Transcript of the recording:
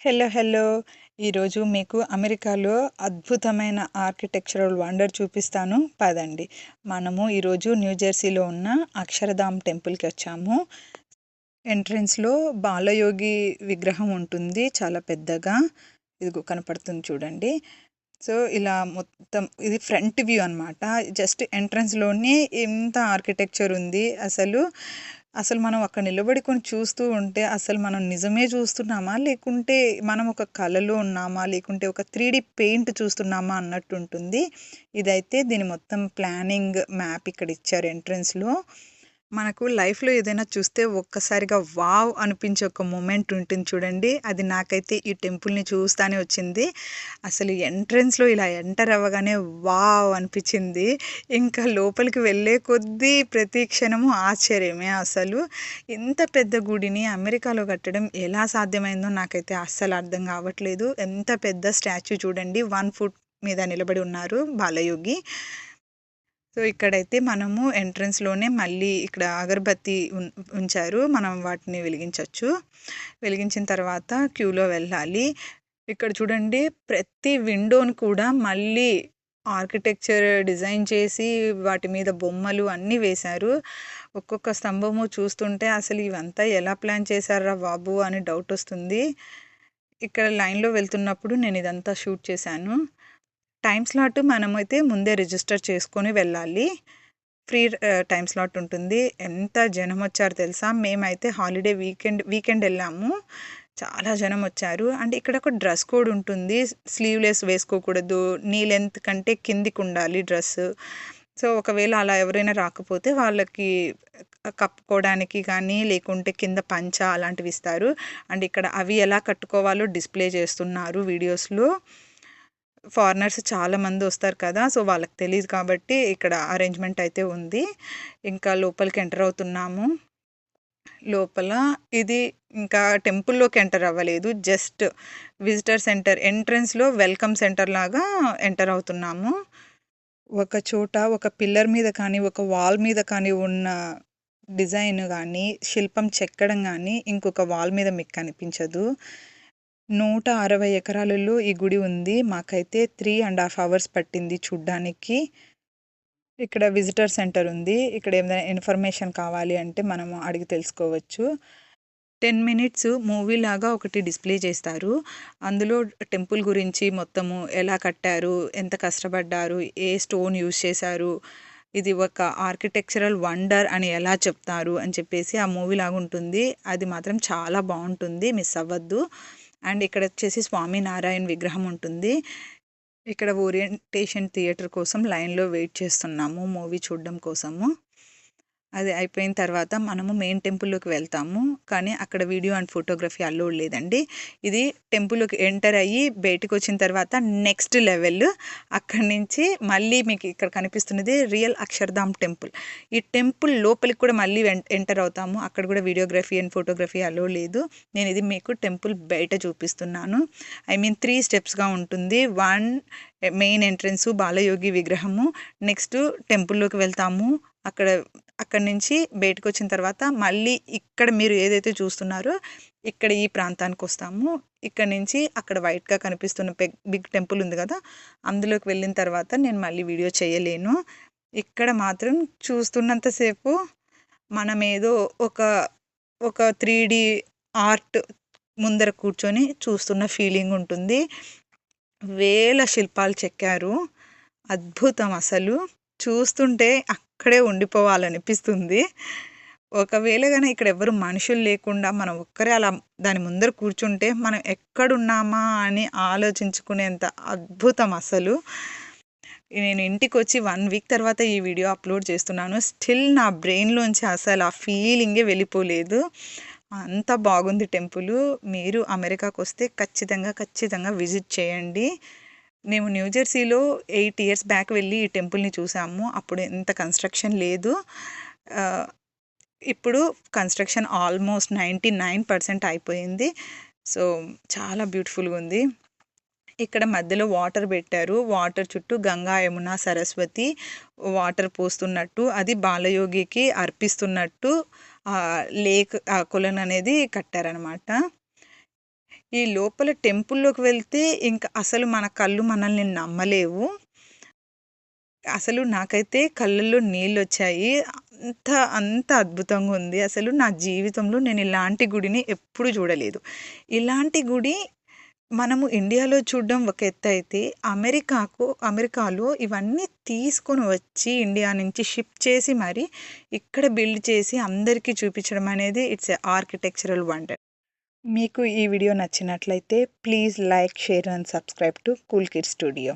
Hello hello. ఈరోజు మీకు అమెరికాలో అద్భుతమైన ఆర్కిటెక్చరల్ వండర్ చూపిస్తాను. పదండి. మనము ఈరోజు న్యూ జెర్సీలో ఉన్న అక్షరధామ్ టెంపుల్కి వచ్చాము. ఎంట్రన్స్లో బాలయోగి విగ్రహం ఉంటుంది. చాలా పెద్దగా ఇదిగో కనపడుతుంది చూడండి. సో ఇలా మొత్తం ఇది ఫ్రంట్ వ్యూ అనమాట జస్ట్ ఎంట్రన్స్లోనే ఎంత ఆర్కిటెక్చర్ ఉంది. అసలు అసలు మనం అక్కడ నిలబడికొని చూస్తూ ఉంటే అసలు మనం నిజమే చూస్తున్నామా? లేకుంటే మనం ఒక కళలో ఉన్నామా? లేకుంటే ఒక త్రీ పెయింట్ చూస్తున్నామా అన్నట్టు ఉంటుంది. ఇదైతే దీని మొత్తం ప్లానింగ్ మ్యాప్ ఇక్కడ ఇచ్చారు ఎంట్రన్స్లో. మనకు లైఫ్లో ఏదైనా చూస్తే ఒక్కసారిగా వావ్ అనిపించే ఒక మూమెంట్ ఉంటుంది చూడండి. అది నాకైతే ఈ టెంపుల్ని చూస్తానే వచ్చింది. అసలు ఎంట్రన్స్లో ఇలా ఎంటర్ అవ్వగానే వావ్ అనిపించింది. ఇంకా లోపలికి వెళ్ళే కొద్దీ ప్రతి క్షణము ఆశ్చర్యమే అసలు. ఇంత పెద్ద గుడిని అమెరికాలో కట్టడం ఎలా సాధ్యమైందో నాకైతే అస్సలు అర్థం కావట్లేదు. ఎంత పెద్ద స్టాచ్యూ చూడండి. వన్ ఫుట్ మీద నిలబడి ఉన్నారు బాలయోగి. సో ఇక్కడైతే మనము ఎంట్రన్స్లోనే మళ్ళీ ఇక్కడ అగరబత్తి ఉంచారు. మనం వాటిని వెలిగించవచ్చు వెలిగించిన తర్వాత క్యూలో వెళ్ళాలి. ఇక్కడ చూడండి ప్రతి విండోని కూడా మళ్ళీ ఆర్కిటెక్చర్ డిజైన్ చేసి వాటి మీద బొమ్మలు అన్నీ వేశారు. ఒక్కొక్క స్తంభము చూస్తుంటే అసలు ఇవంతా ఎలా ప్లాన్ చేశారా బాబు అని డౌట్ వస్తుంది. ఇక్కడ లైన్లో వెళ్తున్నప్పుడు నేను ఇదంతా షూట్ చేశాను. టైం స్లాట్ మనమైతే ముందే రిజిస్టర్ చేసుకొని వెళ్ళాలి. ఫ్రీ టైం స్లాట్ ఉంటుంది. ఎంత జనం వచ్చారు తెలుసా? మేమైతే హాలిడే వీకెండ్ వీకెండ్ వెళ్ళాము. చాలా జనం వచ్చారు. అండ్ ఇక్కడ ఒక డ్రెస్ కోడ్ ఉంటుంది. స్లీవ్లెస్ వేసుకోకూడదు. నీ లెంత్ కంటే కిందికి ఉండాలి డ్రెస్. సో ఒకవేళ అలా ఎవరైనా రాకపోతే వాళ్ళకి కప్పుకోవడానికి కానీ లేకుంటే కింద పంచ అలాంటివి ఇస్తారు. అండ్ ఇక్కడ అవి ఎలా కట్టుకోవాలో డిస్ప్లే చేస్తున్నారు వీడియోస్లో. ఫారినర్స్ చాలామంది వస్తారు కదా సో వాళ్ళకి తెలియదు కాబట్టి ఇక్కడ అరేంజ్మెంట్ అయితే ఉంది. ఇంకా లోపలికి ఎంటర్ అవుతున్నాము. లోపల ఇది ఇంకా టెంపుల్లోకి ఎంటర్ అవ్వలేదు. జస్ట్ విజిటర్ సెంటర్ ఎంట్రన్స్లో వెల్కమ్ సెంటర్ లాగా ఎంటర్ అవుతున్నాము. ఒక చోట ఒక పిల్లర్ మీద కానీ ఒక వాల్ మీద కానీ ఉన్న డిజైన్ కానీ శిల్పం చెక్కడం కానీ ఇంకొక వాల్ మీద మీకు కనిపించదు. నూట అరవై ఎకరాలలో ఈ గుడి ఉంది. మాకైతే త్రీ అండ్ హాఫ్ అవర్స్ పట్టింది చూడ్డానికి. ఇక్కడ విజిటర్ సెంటర్ ఉంది. ఇక్కడ ఏమైనా ఇన్ఫర్మేషన్ కావాలి అంటే మనం అడిగి తెలుసుకోవచ్చు. టెన్ మినిట్స్ మూవీ లాగా ఒకటి డిస్ప్లే చేస్తారు. అందులో టెంపుల్ గురించి మొత్తము ఎలా కట్టారు ఎంత కష్టపడ్డారు ఏ స్టోన్ యూజ్ చేశారు ఇది ఒక ఆర్కిటెక్చరల్ వండర్ అని ఎలా చెప్తారు అని చెప్పేసి ఆ మూవీ లాగా ఉంటుంది. అది మాత్రం చాలా బాగుంటుంది. మిస్ అవ్వద్దు. అండ్ ఇక్కడ వచ్చేసి స్వామినారాయణ విగ్రహం ఉంటుంది. ఇక్కడ ఓరియంటేషన్ థియేటర్ కోసం లైన్లో వెయిట్ చేస్తున్నాము మూవీ చూడడం కోసము. అది అయిపోయిన తర్వాత మనము మెయిన్ టెంపుల్లోకి వెళ్తాము. కానీ అక్కడ వీడియో అండ్ ఫోటోగ్రఫీ అల్లోడ్ లేదండి. ఇది టెంపుల్లోకి ఎంటర్ అయ్యి బయటకు వచ్చిన తర్వాత నెక్స్ట్ లెవెల్ అక్కడి నుంచి మళ్ళీ మీకు ఇక్కడ కనిపిస్తున్నది రియల్ అక్షర్ధామ్ టెంపుల్ ఈ టెంపుల్ లోపలికి కూడా మళ్ళీ ఎంటర్ అవుతాము. అక్కడ కూడా వీడియోగ్రఫీ అండ్ ఫోటోగ్రఫీ అలో లేదు. నేను ఇది మీకు టెంపుల్ బయట చూపిస్తున్నాను. ఐ మీన్ త్రీ స్టెప్స్గా ఉంటుంది. వన్ మెయిన్ ఎంట్రన్స్ బాలయోగి విగ్రహము. నెక్స్ట్ టెంపుల్లోకి వెళ్తాము. అక్కడ అక్కడి నుంచి బయటకు వచ్చిన తర్వాత మళ్ళీ ఇక్కడ మీరు ఏదైతే చూస్తున్నారో ఇక్కడ ఈ ప్రాంతానికి వస్తాము. ఇక్కడ నుంచి అక్కడ వైట్గా కనిపిస్తున్న బిగ్ టెంపుల్ ఉంది కదా అందులోకి వెళ్ళిన తర్వాత నేను మళ్ళీ వీడియో చేయలేను. ఇక్కడ మాత్రం చూస్తున్నంతసేపు మనం ఏదో ఒక ఒక త్రీ డి ఆర్ట్ ముందర కూర్చొని చూస్తున్న ఫీలింగ్ ఉంటుంది. వేల శిల్పాలు చెక్కారు. అద్భుతం అసలు. చూస్తుంటే అక్కడే ఉండిపోవాలనిపిస్తుంది. ఒకవేళ కానీ ఇక్కడ ఎవరు మనుషులు లేకుండా మనం ఒక్కరే అలా దాని ముందర కూర్చుంటే మనం ఎక్కడున్నామా అని ఆలోచించుకునేంత అద్భుతం అసలు. నేను ఇంటికి వచ్చి వన్ వీక్ తర్వాత ఈ వీడియో అప్లోడ్ చేస్తున్నాను. స్టిల్ నా బ్రెయిన్లోంచి అసలు ఆ ఫీలింగే వెళ్ళిపోలేదు. అంత బాగుంది టెంపుల్. మీరు అమెరికాకు వస్తే ఖచ్చితంగా ఖచ్చితంగా విజిట్ చేయండి. మేము న్యూజెర్సీలో ఎయిట్ ఇయర్స్ బ్యాక్ వెళ్ళి ఈ టెంపుల్ని చూసాము. అప్పుడు ఎంత కన్స్ట్రక్షన్ లేదు. ఇప్పుడు construction almost ninety nine percent అయిపోయింది. సో చాలా బ్యూటిఫుల్గా ఉంది. ఇక్కడ మధ్యలో వాటర్ పెట్టారు. వాటర్ చుట్టూ గంగా యమున సరస్వతి వాటర్ పోస్తున్నట్టు అది బాలయోగికి అర్పిస్తున్నట్టు లేక్ ఆ కొలను అనేది కట్టారనమాట ఈ లోపల టెంపుల్లోకి వెళ్తే ఇంకా అసలు మన కళ్ళు మనల్ని నమ్మలేవు. అసలు నాకైతే కళ్ళల్లో నీళ్ళు వచ్చాయి అంత అంత అద్భుతంగా ఉంది. అసలు నా జీవితంలో నేను ఇలాంటి గుడిని ఎప్పుడు చూడలేదు. ఇలాంటి గుడి మనము ఇండియాలో చూడడం ఒక ఎత్తు అయితే అమెరికాకు అమెరికాలో ఇవన్నీ తీసుకొని వచ్చి ఇండియా నుంచి షిప్ చేసి మరి ఇక్కడ బిల్డ్ చేసి అందరికీ చూపించడం అనేది ఇట్స్ ఆర్కిటెక్చరల్ వండర్. మీకు ఈ వీడియో నచ్చినట్లయితే please like share and subscribe to cool kid studio.